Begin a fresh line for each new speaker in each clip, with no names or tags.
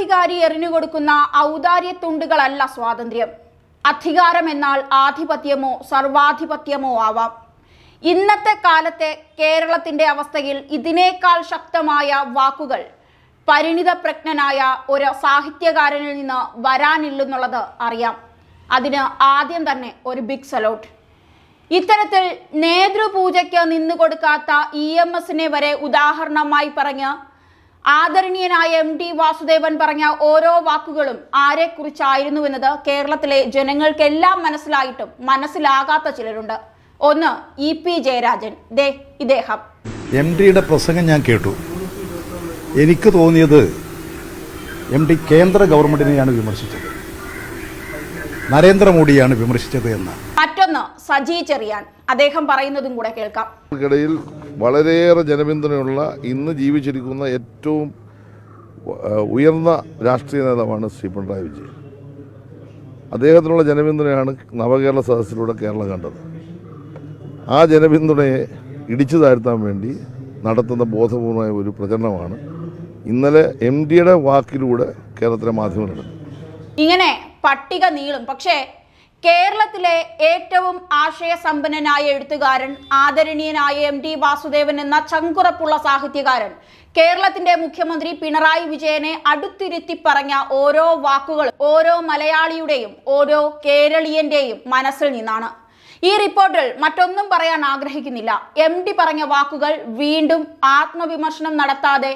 ഭരണാധികാരി എറിഞ്ഞുകൊടുക്കുന്ന ഔദാര്യത്തുണ്ടുകളല്ല സ്വാതന്ത്ര്യം. അധികാരം എന്നാൽ ആധിപത്യമോ സർവാധിപത്യമോ ആവാം. ഇന്നത്തെ കാലത്തെ കേരളത്തിന്റെ അവസ്ഥയിൽ ഇതിനേക്കാൾ ശക്തമായ വാക്കുകൾ പരിണിതപ്രജ്ഞനായ ഒരു സാഹിത്യകാരനിൽ നിന്ന് വരാനില്ലെന്നുള്ളത് അറിയാം. അതിന് ആദ്യം തന്നെ ഒരു ബിഗ് സലോട്ട് ഇത്തരത്തിൽ നേതൃപൂജയ്ക്ക് നിന്നുകൊടുക്കാത്ത ഇ എം എസിനെ വരെ ഉദാഹരണമായി പറഞ്ഞ് ആദരണീയനായ എം ടി വാസുദേവൻ പറഞ്ഞ ഓരോ വാക്കുകളും ആരെക്കുറിച്ചായിരുന്നുവെന്നത് കേരളത്തിലെ ജനങ്ങൾക്കെല്ലാം മനസ്സിലായിട്ടും മനസ്സിലാകാത്ത ചിലരുണ്ട്. ഒന്ന് ഇ പി ജയരാജൻ. ദേ ഇദ്ദേഹം.
എം ഡിയുടെ പ്രസംഗം ഞാൻ കേട്ടു. എനിക്ക് തോന്നിയത് എം ഡി കേന്ദ്ര ഗവൺമെന്റിനെയാണ് വിമർശിച്ചത്. നരേന്ദ്രമോദിയാണ് വിമർശിച്ചത് എന്നാണ്
സജി ചെറിയാൻ. അദ്ദേഹം പറയുന്നതും കൂടെ കേൾക്കാം.
ഇടയിൽ വളരെയേറെ ജനപിന്തുണയുള്ള ഇന്ന് ജീവിച്ചിരിക്കുന്ന ഏറ്റവും ഉയർന്ന രാഷ്ട്രീയ നേതാവാണ് ശ്രീ പിണറായി വിജയൻ. അദ്ദേഹത്തിനുള്ള ജനപിന്തുണയാണ് നവകേരള സദസ്സിലൂടെ കേരളം കണ്ടത്. ആ ജനപിന്തുണയെ ഇടിച്ചു താഴ്ത്താൻ വേണ്ടി നടത്തുന്ന ബോധപൂർവമായ ഒരു പ്രചരണമാണ് ഇന്നലെ എം ഡിയുടെ വാക്കിലൂടെ കേരളത്തിലെ മാധ്യമങ്ങൾ
ഇങ്ങനെ പട്ടിക നീളും. പക്ഷേ കേരളത്തിലെ ഏറ്റവും ആശയസമ്പന്നനായ എഴുത്തുകാരൻ ആദരണീയനായ എം ടി വാസുദേവൻ എന്ന ചങ്കുറപ്പുള്ള സാഹിത്യകാരൻ. കേരളത്തിന്റെ മുഖ്യമന്ത്രി പിണറായി വിജയനെ അടുത്തിരുത്തി പറഞ്ഞ ഓരോ വാക്കുകളും ഓരോ മലയാളിയുടെയും ഓരോ കേരളീയന്റെയും മനസ്സിൽ നിന്നാണ്. ഈ റിപ്പോർട്ടിൽ മറ്റൊന്നും പറയാൻ ആഗ്രഹിക്കുന്നില്ല. എം ഡി പറഞ്ഞ വാക്കുകൾ വീണ്ടും ആത്മവിമർശനം നടത്താതെ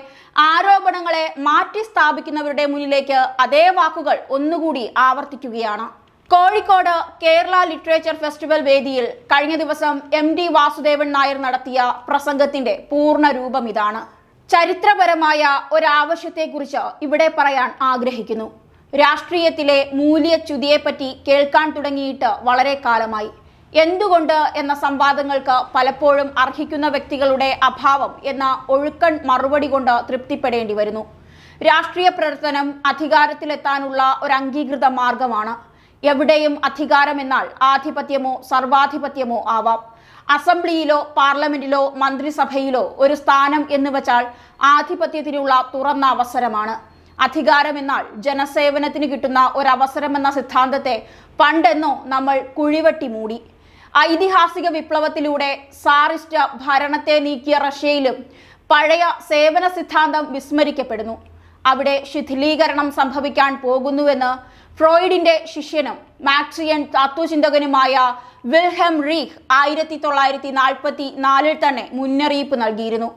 ആരോപണങ്ങളെ മാറ്റി സ്ഥാപിക്കുന്നവരുടെ മുന്നിലേക്ക് അതേ വാക്കുകൾ ഒന്നുകൂടി ആവർത്തിക്കുകയാണ്. കോഴിക്കോട് കേരള ലിറ്ററേച്ചർ ഫെസ്റ്റിവൽ വേദിയിൽ കഴിഞ്ഞ ദിവസം എം ഡി വാസുദേവൻ നായർ നടത്തിയ പ്രസംഗത്തിന്റെ പൂർണ രൂപം ഇതാണ്. ചരിത്രപരമായ ഒരാവശ്യത്തെക്കുറിച്ച് ഇവിടെ പറയാൻ ആഗ്രഹിക്കുന്നു. രാഷ്ട്രീയത്തിലെ മൂല്യച്യുതിയെപ്പറ്റി കേൾക്കാൻ തുടങ്ങിയിട്ട് വളരെ കാലമായി. എന്തുകൊണ്ട് എന്ന സംവാദങ്ങൾക്ക് പലപ്പോഴും അർഹിക്കുന്ന വ്യക്തികളുടെ അഭാവം എന്ന ഒഴുക്കൺ മറുപടി കൊണ്ട് തൃപ്തിപ്പെടേണ്ടി വരുന്നു. രാഷ്ട്രീയ പ്രവർത്തനം അധികാരത്തിലെത്താനുള്ള ഒരു അംഗീകൃത മാർഗമാണ്. എവിടെയും അധികാരമെന്നാൽ ആധിപത്യമോ സർവാധിപത്യമോ ആവാം. അസംബ്ലിയിലോ പാർലമെന്റിലോ മന്ത്രിസഭയിലോ ഒരു സ്ഥാനം എന്ന് വച്ചാൽ ആധിപത്യത്തിനുള്ള തുറന്ന അവസരമാണ്. അധികാരമെന്നാൽ ജനസേവനത്തിന് കിട്ടുന്ന ഒരവസരമെന്ന സിദ്ധാന്തത്തെ പണ്ടെന്നോ നമ്മൾ കുഴിവെട്ടി മൂടി. ഐതിഹാസിക വിപ്ലവത്തിലൂടെ സാറിസ്റ്റ് ഭരണത്തെ നീക്കിയ റഷ്യയിലും പഴയ സേവന സിദ്ധാന്തം വിസ്മരിക്കപ്പെടുന്നു. അവിടെ ശിഥിലീകരണം സംഭവിക്കാൻ പോകുന്നുവെന്ന് ഫ്രോയിഡിന്റെ ശിഷ്യനും മാക്സിയൻ തത്വചിന്തകനുമായ വിൽഹം റീഹ് ആയിരത്തി തൊള്ളായിരത്തി നാൽപ്പത്തി നാലിൽ തന്നെ മുന്നറിയിപ്പ് നൽകിയിരുന്നു.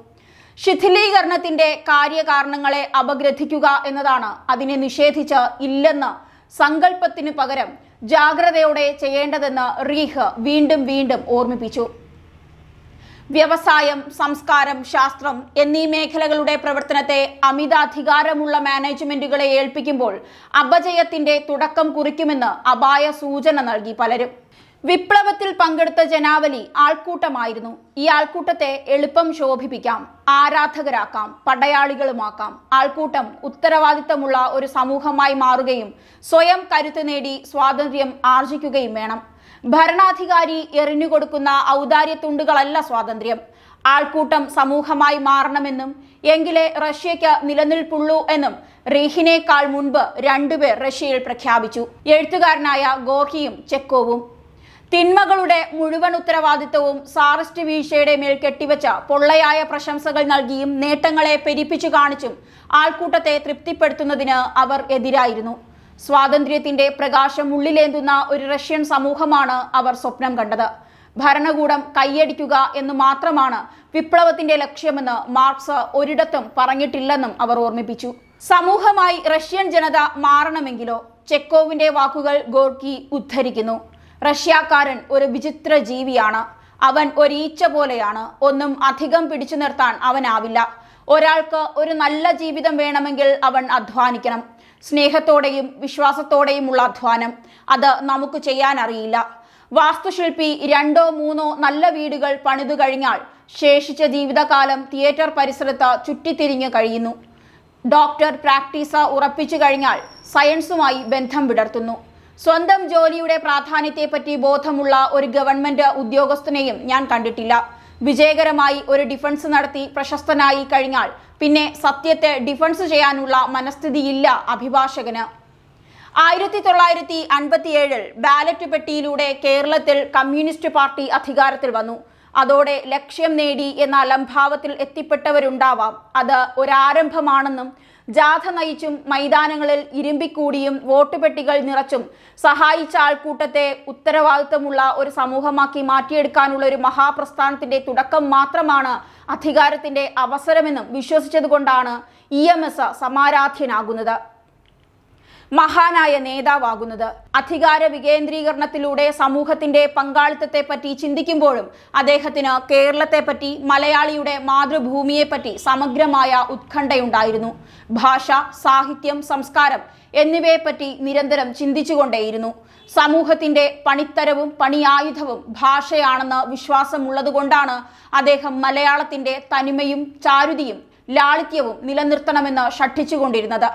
ശിഥിലീകരണത്തിന്റെ കാര്യകാരണങ്ങളെ അപഗ്രഥിക്കുക എന്നതാണ് അതിനെ നിഷേധിച്ച് ഇല്ലെന്ന് സങ്കല്പത്തിനു പകരം ജാഗ്രതയോടെ ചെയ്യേണ്ടതെന്ന് റീഹ് വീണ്ടും വീണ്ടും ഓർമ്മിപ്പിച്ചു. വ്യവസായം സംസ്കാരം ശാസ്ത്രം എന്നീ മേഖലകളുടെ പ്രവർത്തനത്തെ അമിതാധികാരമുള്ള മാനേജ്മെന്റുകളെ ഏൽപ്പിക്കുമ്പോൾ അപജയത്തിന്റെ തുടക്കം കുറിക്കുമെന്ന് അപായ സൂചന നൽകി പലരും. വിപ്ലവത്തിൽ പങ്കെടുത്ത ജനാവലി ആൾക്കൂട്ടമായിരുന്നു. ഈ ആൾക്കൂട്ടത്തെ എളുപ്പം ശോഭിപ്പിക്കാം ആരാധകരാക്കാം പടയാളികളുമാക്കാം. ആൾക്കൂട്ടം ഉത്തരവാദിത്തമുള്ള ഒരു സമൂഹമായി മാറുകയും സ്വയം കരുത്ത് നേടി സ്വാതന്ത്ര്യം ആർജിക്കുകയും വേണം. ഭരണാധികാരി എറിഞ്ഞുകൊടുക്കുന്ന ഔദാര്യത്തുണ്ടുകളല്ല സ്വാതന്ത്ര്യം. ആൾക്കൂട്ടം സമൂഹമായി മാറണമെന്നും എങ്കിലേ റഷ്യയ്ക്ക് നിലനിൽപ്പുള്ളൂ എന്നും റീഹിനേക്കാൾ മുൻപ് രണ്ടുപേർ റഷ്യയിൽ പ്രഖ്യാപിച്ചു. എഴുത്തുകാരനായ ഗോർഹിയും ചെക്കോവും തിന്മകളുടെ മുഴുവൻ ഉത്തരവാദിത്വവും സാറസ്റ്റ് വീഴ്ചയുടെ മേൽ കെട്ടിവെച്ച പൊള്ളയായ പ്രശംസകൾ നൽകിയും നേട്ടങ്ങളെ പെരിപ്പിച്ചു കാണിച്ചും ആൾക്കൂട്ടത്തെ തൃപ്തിപ്പെടുത്തുന്നതിന് അവർ എതിരായിരുന്നു. സ്വാതന്ത്ര്യത്തിന്റെ പ്രകാശം ഉള്ളിലേന്തുന്ന ഒരു റഷ്യൻ സമൂഹമാണ് അവർ സ്വപ്നം കണ്ടത്. ഭരണകൂടം കൈയടിക്കുക എന്ന് മാത്രമാണ് വിപ്ലവത്തിന്റെ ലക്ഷ്യമെന്ന് മാർക്സ് ഒരിടത്തും പറഞ്ഞിട്ടില്ലെന്നും അവർ ഓർമ്മിപ്പിച്ചു. സമൂഹമായി റഷ്യൻ ജനത മാറണമെങ്കിലോ ചെക്കോവിന്റെ വാക്കുകൾ ഗോർക്കി ഉദ്ധരിക്കുന്നു. റഷ്യക്കാരൻ ഒരു വിചിത്ര ജീവിയാണ്. അവൻ ഒരീച്ച പോലെയാണ്. ഒന്നും അധികം പിടിച്ചു നിർത്താൻ അവനാവില്ല. ഒരാൾക്ക് ഒരു നല്ല ജീവിതം വേണമെങ്കിൽ അവൻ അധ്വാനിക്കണം. സ്നേഹത്തോടെയും വിശ്വാസത്തോടെയുമുള്ള അധ്വാനം. അത് നമുക്ക് ചെയ്യാൻ അറിയില്ല വാസ്തുശില്പി രണ്ടോ മൂന്നോ നല്ല വീടുകൾ പണിതു കഴിഞ്ഞാൽ ശേഷിച്ച ജീവിതകാലം തിയേറ്റർ പരിസരത്ത് ചുറ്റിത്തിരിഞ്ഞ് കഴിയുന്നു. ഡോക്ടർ പ്രാക്ടീസ് ഉറപ്പിച്ചു കഴിഞ്ഞാൽ സയൻസുമായി ബന്ധം വിടർത്തുന്നു. സ്വന്തം ജോലിയുടെ പ്രാധാന്യത്തെപ്പറ്റി ബോധമുള്ള ഒരു ഗവൺമെന്റ് ഉദ്യോഗസ്ഥനെയും ഞാൻ കണ്ടിട്ടില്ല. വിജയകരമായി ഒരു ഡിഫൻസ് നടത്തി പ്രശസ്തനായി കഴിഞ്ഞാൽ പിന്നെ സത്യത്തെ ഡിഫൻസ് ചെയ്യാനുള്ള മനസ്ഥിതിയില്ല അഭിഭാഷകന്. ആയിരത്തി തൊള്ളായിരത്തി അൻപത്തിയേഴിൽ ബാലറ്റ് പെട്ടിയിലൂടെ കേരളത്തിൽ കമ്മ്യൂണിസ്റ്റ് പാർട്ടി അധികാരത്തിൽ വന്നു. അതോടെ ലക്ഷ്യം നേടി എന്ന അലംഭാവത്തിൽ എത്തിപ്പെട്ടവരുണ്ടാവാം. അത് ഒരാരംഭമാണെന്നും ജാഥ നയിച്ചും മൈതാനങ്ങളിൽ ഇരുമ്പിക്കൂടിയും വോട്ട് പെട്ടികൾ നിറച്ചും സഹായിച്ച ആൾക്കൂട്ടത്തെ ഉത്തരവാദിത്തമുള്ള ഒരു സമൂഹമാക്കി മാറ്റിയെടുക്കാനുള്ള ഒരു മഹാപ്രസ്ഥാനത്തിന്റെ തുടക്കം മാത്രമാണ് അധികാരത്തിന്റെ അവസരമെന്നും വിശ്വസിച്ചതുകൊണ്ടാണ് ഇ എം എസ് സമാരാധ്യനാകുന്നത്. മഹാനായ നേതാവാകുന്നത്. അധികാര വികേന്ദ്രീകരണത്തിലൂടെ സമൂഹത്തിന്റെ പങ്കാളിത്തത്തെ പറ്റി ചിന്തിക്കുമ്പോഴും അദ്ദേഹത്തിന് കേരളത്തെ പറ്റി മലയാളിയുടെ മാതൃഭൂമിയെ പറ്റി സമഗ്രമായ ഉത്കണ്ഠയുണ്ടായിരുന്നു. ഭാഷ സാഹിത്യം സംസ്കാരം എന്നിവയെപ്പറ്റി നിരന്തരം ചിന്തിച്ചുകൊണ്ടേയിരുന്നു. സമൂഹത്തിന്റെ പണിത്തരവും പണിയായുധവും ഭാഷയാണെന്ന് വിശ്വാസമുള്ളതുകൊണ്ടാണ് അദ്ദേഹം മലയാളത്തിന്റെ തനിമയും ചാരുതിയും ലാളിത്യവും നിലനിർത്തണമെന്ന് ഷഠിച്ചുകൊണ്ടിരുന്നത്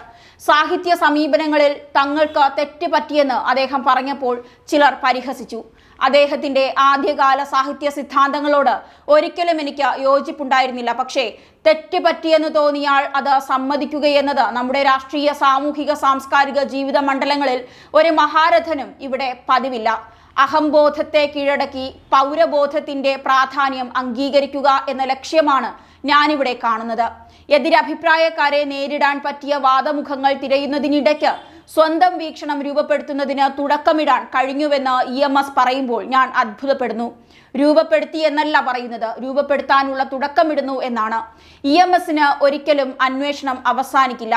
സാഹിത്യ സമീപനങ്ങളിൽ തങ്ങൾക്ക് തെറ്റ് പറ്റിയെന്ന് അദ്ദേഹം പറഞ്ഞപ്പോൾ ചിലർ പരിഹസിച്ചു. അദ്ദേഹത്തിന്റെ ആദ്യകാല സാഹിത്യ സിദ്ധാന്തങ്ങളോട് ഒരിക്കലും എനിക്ക് യോജിപ്പുണ്ടായിരുന്നില്ല. പക്ഷേ തെറ്റ് പറ്റിയെന്ന് തോന്നിയാൽ അത് സമ്മതിക്കുകയെന്നത് നമ്മുടെ രാഷ്ട്രീയ സാമൂഹിക സാംസ്കാരിക ജീവിത മണ്ഡലങ്ങളിൽ ഒരു മഹാരഥനും ഇവിടെ പതിവില്ല. അഹംബോധത്തെ കീഴടക്കി പൗരബോധത്തിന്റെ പ്രാധാന്യം അംഗീകരിക്കുക എന്ന ലക്ഷ്യമാണ് ഞാനിവിടെ കാണുന്നത്. എതിരഭിപ്രായക്കാരെ നേരിടാൻ പറ്റിയ വാദമുഖങ്ങൾ തിരയുന്നതിനിടയ്ക്ക് സ്വന്തം വീക്ഷണം രൂപപ്പെടുത്തുന്നതിന് തുടക്കമിടാൻ കഴിഞ്ഞുവെന്ന് ഇ എം എസ് പറയുമ്പോൾ ഞാൻ അത്ഭുതപ്പെടുന്നു. രൂപപ്പെടുത്തി എന്നല്ല പറയുന്നത് രൂപപ്പെടുത്താനുള്ള തുടക്കമിടുന്നു എന്നാണ്. ഇ എം എസിന് ഒരിക്കലും അന്വേഷണം അവസാനിക്കില്ല.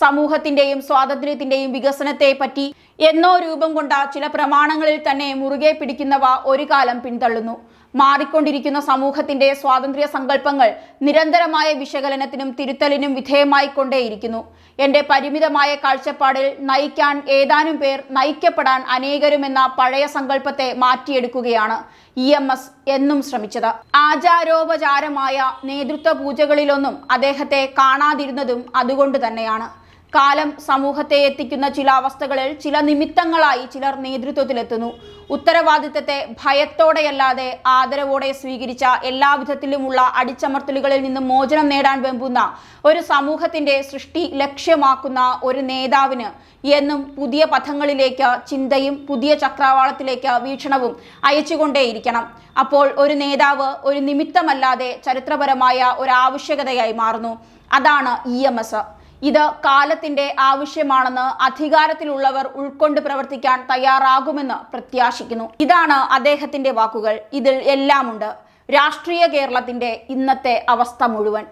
സമൂഹത്തിന്റെയും സ്വാതന്ത്ര്യത്തിന്റെയും വികസനത്തെ പറ്റി എന്നോ രൂപം കൊണ്ട ചില പ്രമാണങ്ങളിൽ തന്നെ മുറുകെ പിടിക്കുന്നവ ഒരു കാലം പിന്തള്ളുന്നു. മാറിക്കൊണ്ടിരിക്കുന്ന സമൂഹത്തിന്റെ സ്വാതന്ത്ര്യ സങ്കല്പങ്ങൾ നിരന്തരമായ വിശകലനത്തിനും തിരുത്തലിനും വിധേയമായിക്കൊണ്ടേയിരിക്കുന്നു എന്റെ പരിമിതമായ കാഴ്ചപ്പാടിൽ നയിക്കാൻ ഏതാനും പേർ നയിക്കപ്പെടാൻ അനേകരുമെന്ന പഴയ സങ്കല്പത്തെ മാറ്റിയെടുക്കുകയാണ് ഇ എം എസ് എന്നും ശ്രമിച്ചത്. ആചാരോപചാരമായ നേതൃത്വ പൂജകളിലൊന്നും അദ്ദേഹത്തെ കാണാതിരുന്നതും അതുകൊണ്ട് തന്നെയാണ്. കാലം സമൂഹത്തെ എത്തിക്കുന്ന ചില അവസ്ഥകളിൽ ചില നിമിത്തങ്ങളായി ചിലർ നേതൃത്വത്തിലെത്തുന്നു. ഉത്തരവാദിത്തത്തെ ഭയത്തോടെയല്ലാതെ ആദരവോടെ സ്വീകരിച്ച എല്ലാവിധത്തിലുമുള്ള അടിച്ചമർത്തലുകളിൽ നിന്ന് മോചനം നേടാൻ വെമ്പുന്ന ഒരു സമൂഹത്തിന്റെ സൃഷ്ടി ലക്ഷ്യമാക്കുന്ന ഒരു നേതാവിന് എന്നും പുതിയ പഥങ്ങളിലേക്ക് ചിന്തയും പുതിയ ചക്രവാളത്തിലേക്ക് വീക്ഷണവും അയച്ചുകൊണ്ടേയിരിക്കണം. അപ്പോൾ ഒരു നേതാവ് ഒരു നിമിത്തമല്ലാതെ ചരിത്രപരമായ ഒരു ആവശ്യകതയായി മാറുന്നു. അതാണ് ഇ എം എസ്. ഇത് കാലത്തിന്റെ ആവശ്യമാണെന്ന് അധികാരത്തിലുള്ളവർ ഉൾക്കൊണ്ട് പ്രവർത്തിക്കാൻ തയ്യാറാകുമെന്ന് പ്രത്യാശിക്കുന്നു. ഇതാണ് അദ്ദേഹത്തിന്റെ വാക്കുകൾ. ഇതിൽ എല്ലാമുണ്ട്. രാഷ്ട്രീയ കേരളത്തിന്റെ ഇന്നത്തെ അവസ്ഥ മുഴുവൻ.